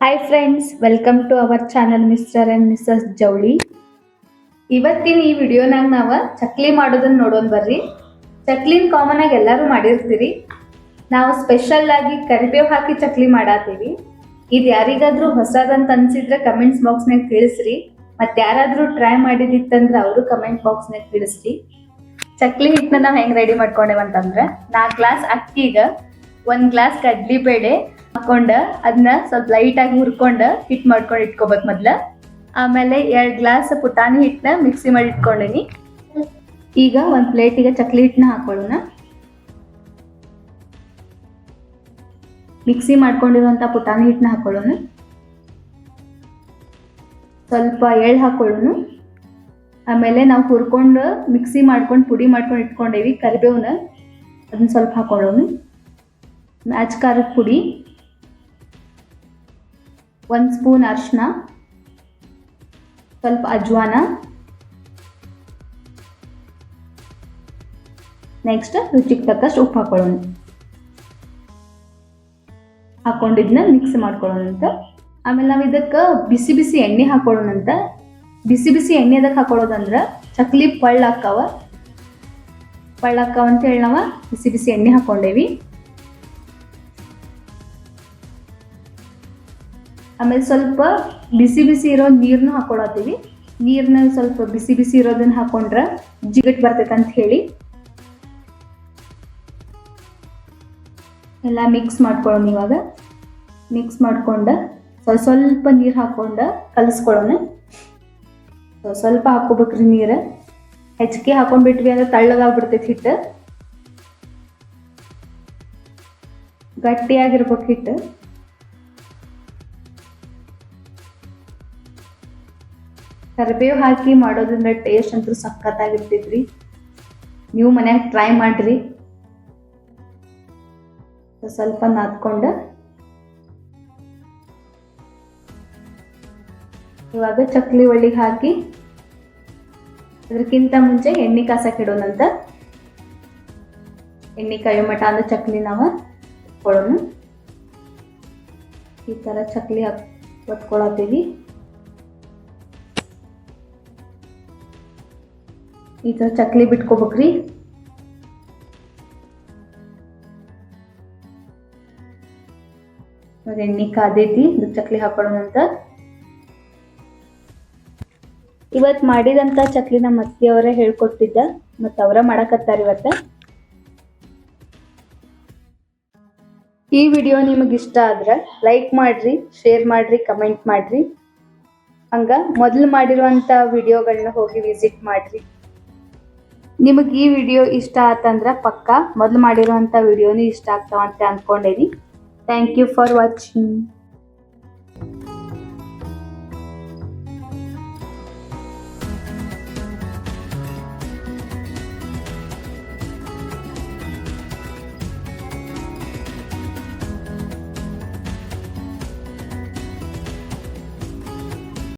Hi friends welcome to our channel mister and missus Javali ಇವತ್ತಿನ ಈ ವಿಡಿಯೋನಾಗ ನಾವು ಚಕ್ಲಿ ಮಾಡೋದನ್ನ ನೋಡೋಣ ಬರ್ರಿ. ಚಕ್ಲಿನ ಕಾಮನ್ ಆಗಿ ಎಲ್ಲರೂ ಮಾಡಿರ್ತೀರಿ. ನಾವು ಸ್ಪೆಷಲ್ ಆಗಿ ಕರಿಬೇವು ಹಾಕಿ ಚಕ್ಲಿ ಮಾಡಾತೀವಿ. ಇದು ಯಾರಿಗಾದ್ರೂ ಹೊಸದಂತ ಅನ್ಸಿದ್ರೆ ಕಮೆಂಟ್ಸ್ ಬಾಕ್ಸ್ನಾಗ ತಿಳಿಸ್ರಿ. ಮತ್ತೆ ಯಾರಾದರೂ ಟ್ರೈ ಮಾಡಿದಿತ್ತಂದ್ರೆ ಅವರು ಕಮೆಂಟ್ ಬಾಕ್ಸ್ನಾಗ ತಿಳಿಸ್ರಿ. ಚಕ್ಲಿ ಹಿಟ್ಟನ್ನ ನಾವು ಹೆಂಗೆ ರೆಡಿ ಮಾಡ್ಕೊಂಡೇವಂತಂದ್ರೆ ನಾಲ್ಕು ಗ್ಲಾಸ್ ಅಕ್ಕಿಗ ಒಂದು ಗ್ಲಾಸ್ ಕಡ್ಲಿ ಬೇಳೆ ಹಾಕೊಂಡ ಅದನ್ನ ಸ್ವಲ್ಪ ಲೈಟ್ ಆಗಿ ಹುರ್ಕೊಂಡ ಹಿಟ್ ಮಾಡ್ಕೊಂಡು ಇಟ್ಕೋಬೇಕು ಮೊದ್ಲ. ಆಮೇಲೆ ಎರಡ್ ಗ್ಲಾಸ್ ಪುಟಾಣಿ ಹಿಟ್ನ ಮಿಕ್ಸಿ ಮಾಡಿ ಇಟ್ಕೊಂಡಿನಿ. ಈಗ ಒಂದ್ ಪ್ಲೇಟಿಗೆ ಚಕ್ಲಿ ಹಿಟ್ಟನ್ನ ಹಾಕೊಳ್ಳೋಣ. ಮಿಕ್ಸಿ ಮಾಡ್ಕೊಂಡಿರುವಂತ ಪುಟಾಣಿ ಹಿಟ್ನ ಹಾಕೊಳ್ಳೋಣ. ಸ್ವಲ್ಪ ಎಳ್ಳು ಹಾಕೊಳ್ಳೋಣ. ಆಮೇಲೆ ನಾವು ಹುರ್ಕೊಂಡು ಮಿಕ್ಸಿ ಮಾಡ್ಕೊಂಡು ಪುಡಿ ಮಾಡ್ಕೊಂಡು ಇಟ್ಕೊಂಡೇವಿ ಕರಿಬೇವನ್ನ ಅದನ್ನ ಸ್ವಲ್ಪ ಹಾಕೊಳ್ಳೋಣ. ಮ್ಯಾಚ್ ಖಾರದ ಪುಡಿ. ಒಂದು ಸ್ಪೂನ್ ಅರಿಶಿನ ಸ್ವಲ್ಪ ಅಜ್ವಾನ. ನೆಕ್ಸ್ಟ್ ರುಚಿಗೆ ತಕ್ಕಷ್ಟು ಉಪ್ಪು ಹಾಕೊಳ್ಳೋಣ. ಹಾಕೊಂಡಿದ್ನ ಮಿಕ್ಸ್ ಮಾಡ್ಕೊಳ್ಳೋಣಂತ ಆಮೇಲೆ ನಾವು ಇದಕ್ಕೆ ಬಿಸಿ ಬಿಸಿ ಎಣ್ಣೆ ಹಾಕೊಳ್ಳೋಣಂತ ಬಿಸಿ ಬಿಸಿ ಎಣ್ಣೆ ಅದಕ್ಕೆ ಹಾಕೊಳ್ಳೋದಂದ್ರೆ ಚಕ್ಲಿ ಪಳ್ಳಾಕವ. ಪಳ್ಳಾಕವ ಅಂತ ಹೇಳಿ ನಾವು. ಬಿಸಿ ಬಿಸಿ ಎಣ್ಣೆ ಹಾಕೊಂಡೇವಿ. ಆಮೇಲೆ ಸ್ವಲ್ಪ ಬಿಸಿ ಬಿಸಿ ಇರೋ ನೀರನ್ನು ಹಾಕೊಳತ್ತೀವಿ. ನೀರನ್ನ ಸ್ವಲ್ಪ ಬಿಸಿ ಬಿಸಿ ಇರೋದನ್ನ ಹಾಕೊಂಡ್ರೆ ಜಿಗಟ್ ಬರ್ತೈತೆ ಅಂತ ಹೇಳಿ. ಎಲ್ಲ ಮಿಕ್ಸ್ ಮಾಡ್ಕೊಳ್ಳೋಣ ಇವಾಗ. ಮಿಕ್ಸ್ ಮಾಡ್ಕೊಂಡು ಸ್ವಲ್ಪ ಸ್ವಲ್ಪ ನೀರು ಹಾಕೊಂಡ ಕಲಿಸ್ಕೊಳ್ಳೋಣ ಸ್ವಲ್ಪ ಹಾಕೋಬೇಕ್ರಿ ನೀರು. ಹೆಚ್ಚಿಗೆ ಹಾಕೊಂಡ್ಬಿಟ್ವಿ ಅಂದ್ರೆ ತಳ್ಳಗಾಗ್ಬಿಡ್ತೈತಿ ಹಿಟ್ಟು ಗಟ್ಟಿಯಾಗಿರ್ಬೇಕು ಹಿಟ್ಟು ಕರಿಬೇವು ಹಾಕಿ ಮಾಡೋದ್ರಿಂದ ಟೇಸ್ಟ್ ಅಂತೂ ಸಖತ್ತಾಗಿರ್ತೈತ್ರಿ. ನೀವು ಮನ್ಯಾಗ ಟ್ರೈ ಮಾಡ್ರಿ. ಸ್ವಲ್ಪ ನಾದ್ಕೊಂಡು. ಇವಾಗ ಚಕ್ಲಿ ಒಳ್ಳಿಗೆ ಹಾಕಿ ಅದಕ್ಕಿಂತ ಮುಂಚೆ ಎಣ್ಣೆ ಕಾಸಕ್ಕೆ ಇಡೋಣಂತ. ಎಣ್ಣೆ ಕಾಯೋ ಮಠ ಅಂದ್ರೆ ಚಕ್ಲಿ ನಾವು ಇಟ್ಕೊಳ್ಳೋಣ ಈ ಥರ ಚಕ್ಲಿ ಹಾಕ್ ಒತ್ಕೊಳತ್ತೀವಿ ಈ ಥರ ಚಕ್ಲಿ ಬಿಟ್ಕೋಬೇಕ್ರಿ. ಇವಾಗ ಎಣ್ಣೆ ಕಾದೈತಿ ಚಕ್ಲಿ ಹಾಕೊಳ್ಳೋಣ ಅಂತ. ಇವತ್ತು ಮಾಡಿದಂಥ ಚಕ್ಲಿ ನಮ್ಮ ಅತ್ತಿಯವರೇ ಹೇಳ್ಕೊಟ್ಟಿದ್ದ, ಮತ್ತು ಅವರ ಮಾಡಕತ್ತಾರೆ ಇವತ್ತು. ಈ ವಿಡಿಯೋ ನಿಮಗೆ ಇಷ್ಟ ಆದ್ರೆ ಲೈಕ್ ಮಾಡ್ರಿ ಶೇರ್ ಮಾಡ್ರಿ ಕಮೆಂಟ್ ಮಾಡ್ರಿ. ಹಂಗ ಮೊದಲು ಮಾಡಿರುವಂಥ ವಿಡಿಯೋಗಳನ್ನ ಹೋಗಿ ವಿಸಿಟ್ ಮಾಡ್ರಿ. ನಿಮಗೆ ಈ ವಿಡಿಯೋ ಇಷ್ಟ ಆತಂದ್ರೆ ಪಕ್ಕ ಮೊದಲು ಮಾಡಿರುವಂಥ ವಿಡಿಯೋನೂ ಇಷ್ಟ ಆಗ್ತಾವಂತ ಅಂದ್ಕೊಂಡೇನಿ. Thank you for watching